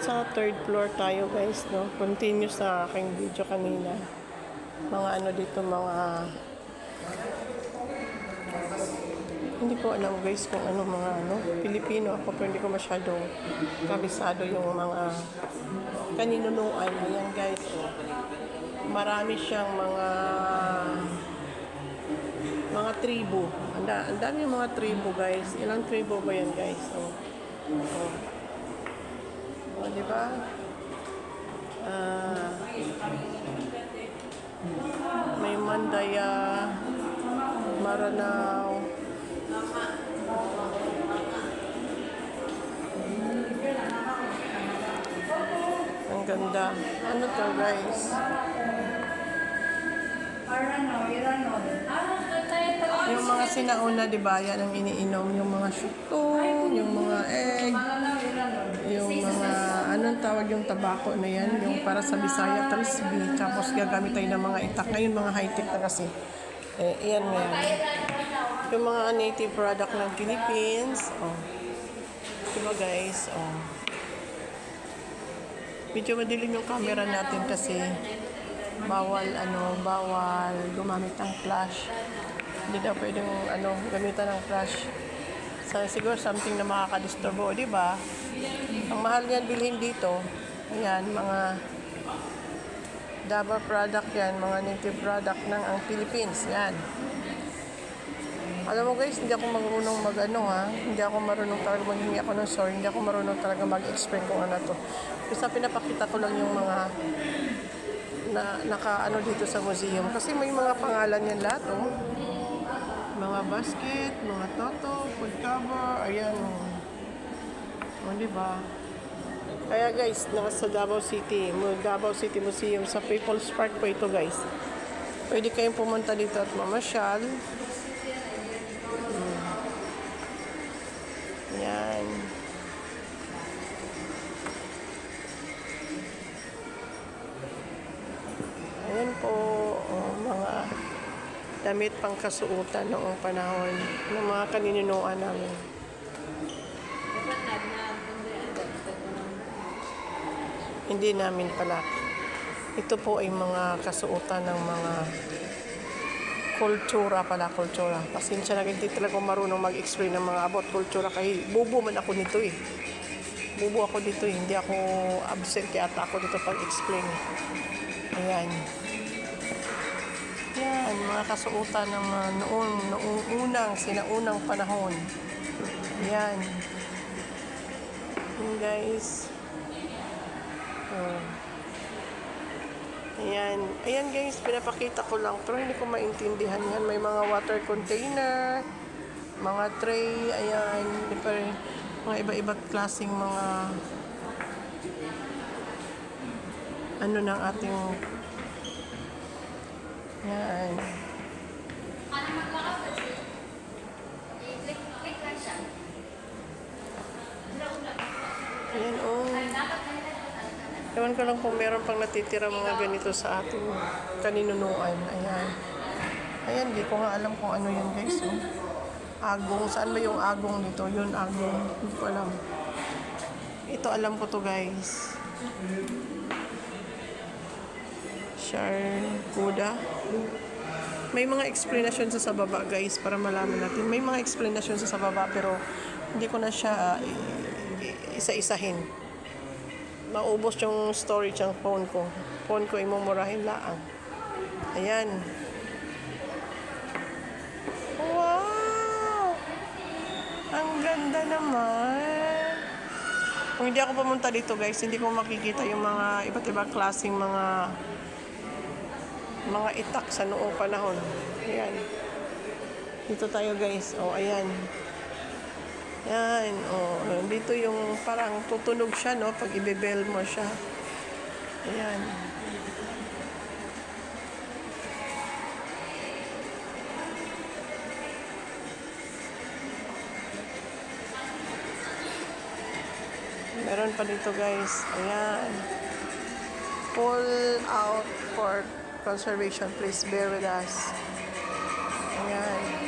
Nasa third floor tayo guys, no? Continue sa aking video kanina. Mga ano dito, mga... Hindi ko alam guys kung ano mga ano. Pilipino ako pero hindi ko masyadong kabisado yung mga kaninunuan. Ayan guys, oh. Marami siyang mga mga tribo. Ang dami yung mga tribo guys. Ilang tribo ba yan guys? Oh. Oh. Ba? Ah, may Mandaya, Maranao. Ang ganda. Ano to guys? Yung mga sinauna, di ba? Yan ang iniinom. Yung mga syuto, yung mga tawag yung tabako na yan? Yung para sa Bisaya, Trisbee. Tapos gagamit tayo ng mga itak. Ngayon, mga high-tech na kasi. Eh, yan nga. Yung mga native product ng Philippines. Oh. Diba guys? Oh. Medyo madilim yung camera natin kasi bawal ano, bawal gumamit ng flash. Hindi daw pwedeng ano, gamitan ng flash. So, siguro something na makakadisturbo, di ba? Ang mahal niyan bilhin dito, ayan, mga Dabber product yan, mga native product ng ang Philippines, yan. Alam mo guys, hindi ako marunong mag ano ha, hindi ako marunong talaga maghingi ako ng sorry, hindi ako marunong talaga mag-explain kung ano to. Basta pinapakita ko lang yung mga na naka ano dito sa museum kasi may mga pangalan yan lahat oh. Mga basket, mga toto, food cover, ayan oh. Oh, di ba? Kaya guys, nasa Davao City, Davao City Museum sa People's Park po ito guys. Pwede kayong pumunta dito at mamasyal. Hmm. Yan. Ayan po, oh, mga damit pang kasuotan noong panahon ng mga kaninunuan namin. Hindi namin pala. Ito po ay mga kasuotan ng mga kultura pala, kultura. Pasensya na hindi talaga marunong mag-explain ng mga about kultura kasi bubo man ako nito eh. Bubo ako dito eh. Hindi ako absent yata ako dito pag-explain. Ayan. Yan, mga kasuotan ng mga noong, noong unang, sinaunang panahon. Yan. Yan guys. Oh. Ayan. Ayan guys, pinapakita ko lang. Pero hindi ko maintindihan yan. May mga water container, mga tray, ayan. Different, mga iba-iba't klaseng mga ano ng ating yan. Ano maglakad kasi? I-click click lang siya. Ayan, oh. Ewan ko lang kung meron pang natitira mga ganito sa ating kaninunuan. Ayan. Ayan, di ko nga alam kung ano yun guys. Oh. Agong. Saan ba yung agong dito? Yun, agong. Hindi ko alam. Ito alam ko to guys. Sharkuda. May mga explanation sa sa baba guys para malaman natin. May mga explanation sa sa baba pero hindi ko na siya i- isa-isahin maubos yung storage ng phone ko. Phone ko imumurahin laang. Ayan. Wow! Ang ganda naman. Kung hindi ako pumunta dito guys, hindi ko makikita yung mga iba't ibang klaseng mga mga itak sa noong panahon. Ayan. Dito tayo guys. Oh, ayan. Yan, oh, dito yung parang tutunog siya, no, pag ibebel mo siya. Ayan. Meron pa dito, guys. Ayan. Pull out for conservation. Please bear with us. Ayan.